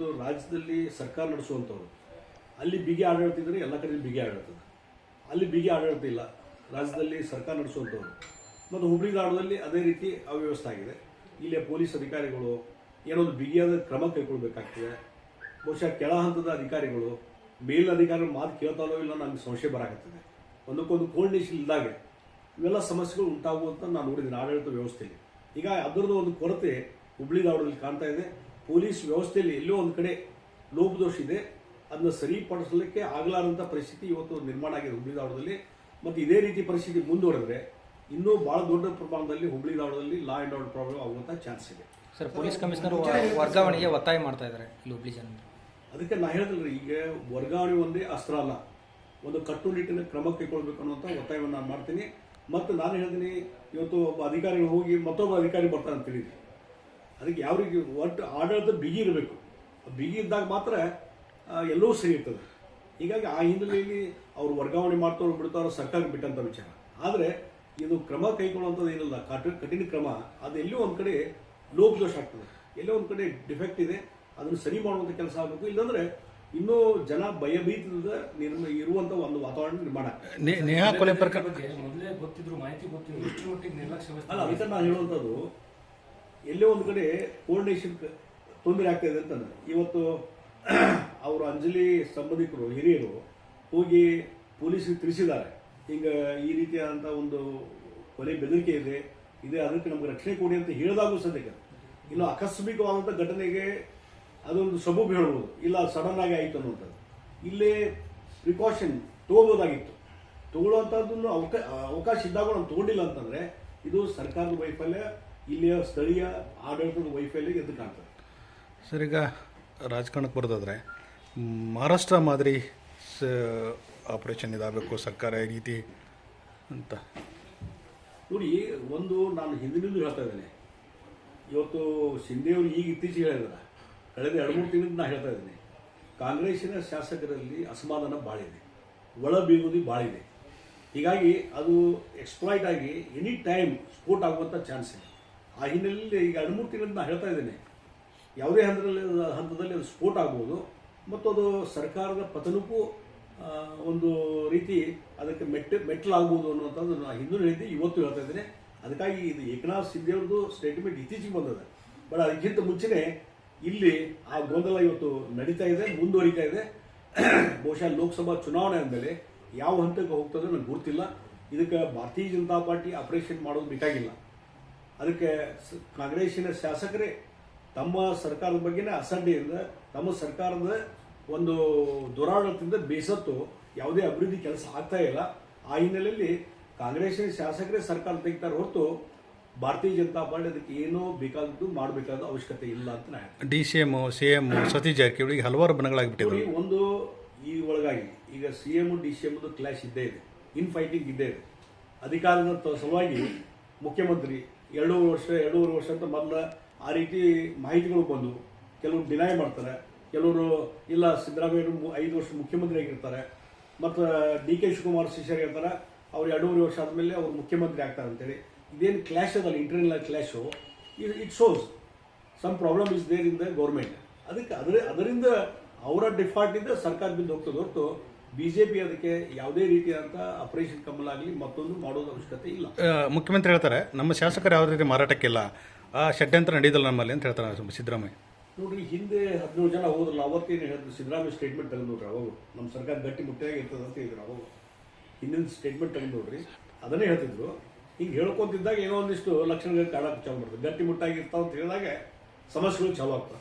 ಇವತ್ತು ರಾಜ್ಯದಲ್ಲಿ ಸರ್ಕಾರ ನಡೆಸುವಂಥವ್ರು. ಅಲ್ಲಿ ಬಿಗಿ ಆಡಳಿತ ಇದ್ದರೆ ಎಲ್ಲ ಕಡೆ ಬಿಗಿ ಆಡಳಿತ. ಅಲ್ಲಿ ಬಿಗಿ ಆಡಳಿತ ಇಲ್ಲ. ರಾಜ್ಯದಲ್ಲಿ ಸರ್ಕಾರ ನಡೆಸುವಂಥವ್ರು. ಮತ್ತು ಹುಬ್ಳಿ ಧಾರವಾಡದಲ್ಲಿ ಅದೇ ರೀತಿ ಅವ್ಯವಸ್ಥೆ ಆಗಿದೆ. ಇಲ್ಲಿ ಪೊಲೀಸ್ ಅಧಿಕಾರಿಗಳು ಏನೋ ಒಂದು ಬಿಗಿಯಾದ ಕ್ರಮ ಕೈಗೊಳ್ಬೇಕಾಗ್ತದೆ. ಬಹುಶಃ ಕೆಳ ಹಂತದ ಅಧಿಕಾರಿಗಳು, ಮೇಲ್ ಅಧಿಕಾರಿಗಳು ಮಾತು ಕೇಳ್ತಾರೋ ಇಲ್ಲ ನನಗೆ ಸಂಶಯ ಬರಾಕತ್ತದೆ. ಒಂದಕ್ಕೊಂದು ಕೋರ್ಡಿನೇಷನ್ ಇಲ್ಲದಾಗೆ ಇವೆಲ್ಲ ಸಮಸ್ಯೆಗಳು ಉಂಟಾಗುವಂತ ನಾನು ನೋಡಿದ್ದೀನಿ ಆಡಳಿತ ವ್ಯವಸ್ಥೆಯಲ್ಲಿ. ಈಗ ಅದರದ್ದು ಒಂದು ಕೊರತೆ ಹುಬ್ಳಿ ಧಾರವಾಡದಲ್ಲಿ ಕಾಣ್ತಾ ಇದೆ. ಪೊಲೀಸ್ ವ್ಯವಸ್ಥೆಯಲ್ಲಿ ಎಲ್ಲೋ ಒಂದು ಕಡೆ ಲೋಪದೋಷ ಇದೆ ಅದನ್ನ ಸರಿಪಡಿಸಲಿಕ್ಕೆ ಆಗಲಾರಂಥ ಪರಿಸ್ಥಿತಿ ಇವತ್ತು ನಿರ್ಮಾಣ ಆಗಿದೆ ಹುಬ್ಬಳ್ಳಿ ಧಾರವಾಡದಲ್ಲಿ ಮತ್ತು ಇದೇ ರೀತಿ ಪರಿಸ್ಥಿತಿ ಮುಂದುವರೆದ್ರೆ ಇನ್ನೂ ಭಾಳ ದೊಡ್ಡ ಪ್ರಮಾಣದಲ್ಲಿ ಹುಬ್ಬಳ್ಳಿ ಧಾರವಾಡದಲ್ಲಿ ಲಾ ಆ್ಯಂಡ್ ಆರ್ಡರ್ ಪ್ರಾಬ್ಲಮ್ ಆಗುವಂಥ ಚಾನ್ಸ್ ಇದೆ. ಸರ್ ಪೊಲೀಸ್ ಕಮಿಷನರ್ ವರ್ಗಾವಣೆಗೆ ಒತ್ತಾಯ ಮಾಡ್ತಾ ಇದ್ದಾರೆ ಇಲ್ಲಿ ಹುಬ್ಳಿ ಜನ. ಅದಕ್ಕೆ ನಾ ಹೇಳಿದ್ರಿ ಈಗ ವರ್ಗಾವಣೆ ಒಂದೇ ಅಸ್ತ್ರ ಅಲ್ಲ. ಒಂದು ಕಟ್ಟುನಿಟ್ಟಿನ ಕ್ರಮ ಕೈಗೊಳ್ಬೇಕು ಅನ್ನುವಂಥ ಒತ್ತಾಯವನ್ನು ನಾನು ಮಾಡ್ತೀನಿ. ಮತ್ತು ನಾನು ಹೇಳ್ತೀನಿ ಇವತ್ತು ಒಬ್ಬ ಅಧಿಕಾರಿಗಳು ಹೋಗಿ ಮತ್ತೊಬ್ಬ ಅಧಿಕಾರಿ ಬರ್ತಾರೆ ಅಂತ ತಿಳಿದ್ರಿ ಅದಕ್ಕೆ ಯಾವ ರೀತಿ ಒಟ್ಟು ಆಡಳಿತ ಬಿಗಿ ಇರಬೇಕು. ಬಿಗಿ ಇದ್ದಾಗ ಮಾತ್ರ ಎಲ್ಲವೂ ಸರಿ ಇರ್ತದೆ. ಹೀಗಾಗಿ ಆ ಹಿನ್ನೆಲೆಯಲ್ಲಿ ಅವರು ವರ್ಗಾವಣೆ ಮಾಡ್ತಾರೋ ಬಿಡ್ತಾರೋ ಸರ್ಕಾರ ಬಿಟ್ಟಂತ ವಿಚಾರ. ಆದರೆ ಇದು ಕ್ರಮ ಕೈಗೊಳ್ಳುವಂಥದ್ದು ಏನಿಲ್ಲ. ಕಠಿಣ ಕಠಿಣ ಕ್ರಮ. ಅದು ಎಲ್ಲೋ ಒಂದು ಕಡೆ ಲೋಪದೋಷ ಆಗ್ತದೆ. ಎಲ್ಲೋ ಒಂದು ಕಡೆ ಡಿಫೆಕ್ಟ್ ಇದೆ. ಅದನ್ನು ಸರಿ ಮಾಡುವಂಥ ಕೆಲಸ ಆಗಬೇಕು. ಇಲ್ಲಾಂದ್ರೆ ಇನ್ನೂ ಜನ ಭಯಭೀತದ ನಿರ್ಮ ಇರುವಂಥ ಒಂದು ವಾತಾವರಣ ನಿರ್ಮಾಣ ನೇಹಾ ಕೊಲೆ ಪ್ರಕರಣ ಮೊದಲೇ ಗೊತ್ತಿದ್ರು ಮಾಹಿತಿ ಗೊತ್ತಿದ್ರು? ಅಲ್ಲ ಅದಕ್ಕೆ ನಾನು ಹೇಳುವಂಥದ್ದು ಎಲ್ಲೇ ಒಂದು ಕಡೆ ಕೋರ್ಡಿನೇಷನ್ ತೊಂದರೆ ಆಗ್ತಾ ಇದೆ ಅಂತಂದ್ರೆ ಇವತ್ತು ಅವರು ಅಂಜಲಿ ಸಂಬಂಧಿಕರು, ಹಿರಿಯರು ಹೋಗಿ ಪೊಲೀಸರಿಗೆ ತಿಳಿಸಿದ್ದಾರೆ. ಈಗ ಈ ರೀತಿಯಾದಂಥ ಒಂದು ಕೊಲೆ ಬೆದರಿಕೆ ಇದೆ. ಇದೆ, ಅದಕ್ಕೆ ನಮ್ಗೆ ರಕ್ಷಣೆ ಕೊಡಿ ಅಂತ ಹೇಳಿದಾಗೂ ಸದ್ಯಕ್ಕೆ. ಇನ್ನು ಆಕಸ್ಮಿಕವಾದಂಥ ಘಟನೆಗೆ ಅದೊಂದು ಸಬೂಬ್ ಹೇಳ್ಬೋದು. ಇಲ್ಲ ಸಡನ್ ಆಗಿ ಆಯಿತು ಅನ್ನುವಂಥದ್ದು. ಇಲ್ಲೇ ಪ್ರಿಕಾಷನ್ ತೊಗೋಬೋದಾಗಿತ್ತು ತಗೊಳ್ಳುವಂಥದ್ದನ್ನು ಅವಕ, ಅವಕಾಶ ಇದ್ದಾಗ ನಾವು ತಗೊಂಡಿಲ್ಲ ಅಂತಂದ್ರೆ ಇದು ಸರ್ಕಾರದ ವೈಫಲ್ಯ ಇಲ್ಲಿಯ ಸ್ಥಳೀಯ ಆಡಳಿತದ ವೈಫಲ್ಯ ಎದ್ದು ಕಾಣ್ತದೆ. ಸರ್ ಈಗ ರಾಜಕಾರಣಕ್ಕೆ ಬರೋದಾದ್ರೆ ಮಹಾರಾಷ್ಟ್ರ ಮಾದರಿ ಆಪರೇಷನ್ ಇದಾಗಬೇಕು ಸರ್ಕಾರ ಈ ರೀತಿ ಅಂತ. ನೋಡಿ ಒಂದು ನಾನು ಹಿಂದಿನಿಂದ ಹೇಳ್ತಾ ಇದ್ದೇನೆ. ಇವತ್ತು ಶಿಂದೆಯವರು ಈಗ ಇತ್ತೀಚೆಗೆ ಹೇಳಿದಾರೆ. ಕಳೆದ ಎರಡು ಮೂರು ತಿಂಗಳಿಂದ ನಾನು ಹೇಳ್ತಾ ಇದ್ದೀನಿ. ಕಾಂಗ್ರೆಸ್ಸಿನ ಶಾಸಕರಲ್ಲಿ ಅಸಮಾಧಾನ ಬಾಳಿದೆ ಒಳ ಬೀಗುದಿ ಇದೆ. ಹೀಗಾಗಿ ಅದು ಎಕ್ಸ್ಪ್ಲಾಯ್ಟ್ ಆಗಿ ಎನಿ ಟೈಮ್ ಸ್ಫೋಟ್ ಆಗುವಂಥ ಚಾನ್ಸ್ ಇದೆ ಆ ಹಿನ್ನೆಲೆಯಲ್ಲಿ ಈಗ ಮೂರು ನಾನು ಹೇಳ್ತಾ ಇದ್ದೇನೆ. ಯಾವುದೇ ಹಂತದಲ್ಲಿ ಹಂತದಲ್ಲಿ ಅದು ಸ್ಫೋಟ ಆಗ್ಬೋದು. ಮತ್ತು ಅದು ಸರ್ಕಾರದ ಪತನಕ್ಕೂ ಒಂದು ರೀತಿ ಅದಕ್ಕೆ ಮೆಟ್ಟ ಮೆಟ್ಟಲಾಗ್ಬೋದು ಅನ್ನುವಂಥದ್ದು ನಾನು ಹಿಂದೂ ಹೇಳಿದ್ದೆ, ಇವತ್ತು ಹೇಳ್ತಾ ಇದ್ದೇನೆ. ಅದಕ್ಕಾಗಿ ಇದು ಏಕನಾಥ್ ಸಿಂಧೆ ಅವ್ರದ್ದು ಸ್ಟೇಟ್ಮೆಂಟ್ ಇತ್ತೀಚೆಗೆ ಬಂದದೆ. ಬಟ್ ಅದಕ್ಕಿಂತ ಮುಂಚೆನೆ ಇಲ್ಲಿ ಆ ಗೊಂದಲ ಇವತ್ತು ನಡೀತಾ ಇದೆ, ಮುಂದುವರಿತಾ ಇದೆ. ಬಹುಶಃ ಲೋಕಸಭಾ ಚುನಾವಣೆ ಅಂದಮೇಲೆ ಯಾವ ಹಂತಕ್ಕೆ ಹೋಗ್ತದೆ ನನಗೆ ಗೊತ್ತಿಲ್ಲ. ಇದಕ್ಕೆ ಭಾರತೀಯ ಜನತಾ ಪಾರ್ಟಿ ಆಪರೇಷನ್ ಮಾಡೋದು ಬೇಕಾಗಿಲ್ಲ. ಅದಕ್ಕೆ ಕಾಂಗ್ರೆಸ್ಸಿನ ಶಾಸಕರೇ ತಮ್ಮ ಸರ್ಕಾರದ ಬಗ್ಗೆನೇ ಅಸಡ್ಡೆಯಿಂದ ತಮ್ಮ ಸರ್ಕಾರದ ಒಂದು ದುರಾಡಳಿತದಿಂದ ಬೇಸತ್ತು ಯಾವುದೇ ಅಭಿವೃದ್ಧಿ ಕೆಲಸ ಆಗ್ತಾ ಇಲ್ಲ. ಆ ಹಿನ್ನೆಲೆಯಲ್ಲಿ ಕಾಂಗ್ರೆಸ್ಸಿನ ಶಾಸಕರೇ ಸರ್ಕಾರ ತೆಗಿತಾರೆ ಹೊರತು ಭಾರತೀಯ ಜನತಾ ಪಾರ್ಟಿ ಅದಕ್ಕೆ ಏನೋ ಬೇಕಾದದ್ದು ಮಾಡಬೇಕಾದ ಅವಶ್ಯಕತೆ ಇಲ್ಲ ಅಂತ ನಾನು. D C M C M Satish Jarkiholi ಹಲವಾರು ಬಣಗಳಾಗಿಬಿಟ್ಟಿದ್ರು ಒಂದು ಈ ಒಳಗಾಗಿ ಈಗ ಸಿ ಎಂ ಡಿ ಸಿ ಎಮ್ದು ಕ್ಲಾಶ್ ಇದ್ದೇ ಇದೆ. ಇನ್ ಫೈಟಿಂಗ್ ಇದ್ದೇ ಇದೆ. ಅಧಿಕಾರದ ಸಲುವಾಗಿ ಮುಖ್ಯಮಂತ್ರಿ ಎರಡೂವರೆ ವರ್ಷ ಎರಡೂವರೆ ವರ್ಷ ಅಂತ ಮೊದಲು ಆ ರೀತಿ ಮಾಹಿತಿಗಳು ಬಂದವು. ಕೆಲವರು ಡಿನೈ ಮಾಡ್ತಾರೆ. ಕೆಲವರು, ಇಲ್ಲ ಸಿದ್ದರಾಮಯ್ಯ ಐದು ವರ್ಷ ಮುಖ್ಯಮಂತ್ರಿ ಆಗಿರ್ತಾರೆ. ಮತ್ತು ಡಿ ಕೆ ಶಿವಕುಮಾರ್ ಶಿಷ್ಯರು ಇರ್ತಾರೆ ಅವ್ರು ಎರಡೂವರೆ ವರ್ಷ ಆದಮೇಲೆ ಅವ್ರು ಮುಖ್ಯಮಂತ್ರಿ ಆಗ್ತಾರೆ ಅಂತೇಳಿ. ಇದೇನು ಕ್ಲಾಶ್ ಅದಲ್ಲ ಇಂಟರ್ನಲ್ ಇದು it shows some problem is there in the government ಅದಕ್ಕೆ ಅದರ, ಅದರಿಂದ ಅವರ ಡಿಫಾಲ್ಟಿಂದ ಸರ್ಕಾರ ಬಿದ್ದು ಹೋಗ್ತದೆ ಹೊರತು ಬಿಜೆಪಿ ಅದಕ್ಕೆ ಯಾವುದೇ ರೀತಿಯಾದಂಥ ಆಪರೇಷನ್ ಕಮಲ್ ಆಗಲಿ ಮತ್ತೊಂದು ಮಾಡೋದು ಅವಶ್ಯಕತೆ ಇಲ್ಲ. ಮುಖ್ಯಮಂತ್ರಿ ಹೇಳ್ತಾರೆ ನಮ್ಮ ಶಾಸಕರು ಯಾವುದೇ ರೀತಿ ಮಾರಾಟಕ್ಕಿಲ್ಲ ಆ ಷಡ್ಯಂತ್ರ ನಡೆಯೋದಿಲ್ಲ ನಮ್ಮಲ್ಲಿ ಅಂತ ಹೇಳ್ತಾರೆ ಸಿದ್ದರಾಮಯ್ಯ. ನೋಡ್ರಿ ಹಿಂದೆ ಹದಿನೇಳು ಜನ ಹೋದ್ರಲ್ಲ ಅವತ್ತೇನು ಹೇಳಿದ್ರು ಸಿದ್ದರಾಮಯ್ಯ ಸ್ಟೇಟ್ಮೆಂಟ್ ತೆಗೆದು ನೋಡ್ರಿ ಅವಾಗ ನಮ್ಮ ಸರ್ಕಾರ ಗಟ್ಟಿ ಮುಟ್ಟಿಯಾಗಿ ಇರ್ತದೆ ಅಂತ ಹೇಳಿದ್ರು ಅವಾಗ ಹಿಂದಿನ ಸ್ಟೇಟ್ಮೆಂಟ್ ತೆಗೆದು ನೋಡ್ರಿ ಅದನ್ನೇ ಹೇಳ್ತಿದ್ರು. ಹಿಂಗೆ ಹೇಳ್ಕೊಂತಿದ್ದಾಗ ಏನೋ ಒಂದಿಷ್ಟು ಲಕ್ಷಣಗಳು ಕಾಣಕ್ಕೆ ಚಾಲು ಮಾಡ್ತಾರೆ ಗಟ್ಟಿ ಮುಟ್ಟಾಗಿ ಇರ್ತಾವ ಅಂತ ಹೇಳಿದಾಗ ಸಮಸ್ಯೆಗಳು ಚಾಲು ಆಗ್ತವೆ.